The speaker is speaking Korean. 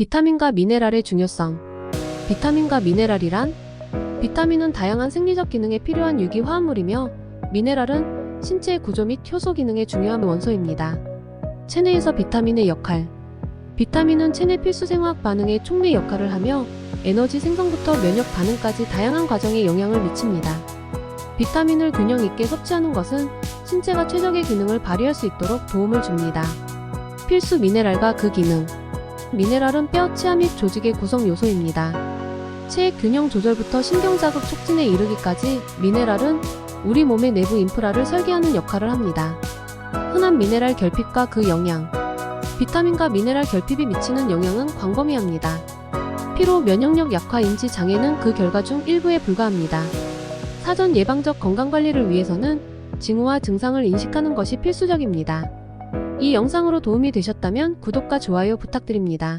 비타민과 미네랄의 중요성. 비타민과 미네랄이란 비타민은 다양한 생리적 기능에 필요한 유기 화합물이며 미네랄은 신체의 구조 및 효소 기능에 중요한 원소입니다. 체내에서 비타민의 역할. 비타민은 체내 필수 생화학 반응의 촉매 역할을 하며 에너지 생성부터 면역 반응까지 다양한 과정에 영향을 미칩니다. 비타민을 균형 있게 섭취하는 것은 신체가 최적의 기능을 발휘할 수 있도록 도움을 줍니다. 필수 미네랄과 그 기능. 미네랄은 뼈, 치아 및 조직의 구성 요소입니다. 체액 균형 조절부터 신경자극 촉진에 이르기까지 미네랄은 우리 몸의 내부 인프라를 설계하는 역할을 합니다. 흔한 미네랄 결핍과 그 영향. 비타민과 미네랄 결핍이 미치는 영향은 광범위합니다. 피로, 면역력 약화, 인지 장애는 그 결과 중 일부에 불과합니다. 사전 예방적 건강관리를 위해서는 징후와 증상을 인식하는 것이 필수적입니다. 이 영상으로 도움이 되셨다면 구독과 좋아요 부탁드립니다.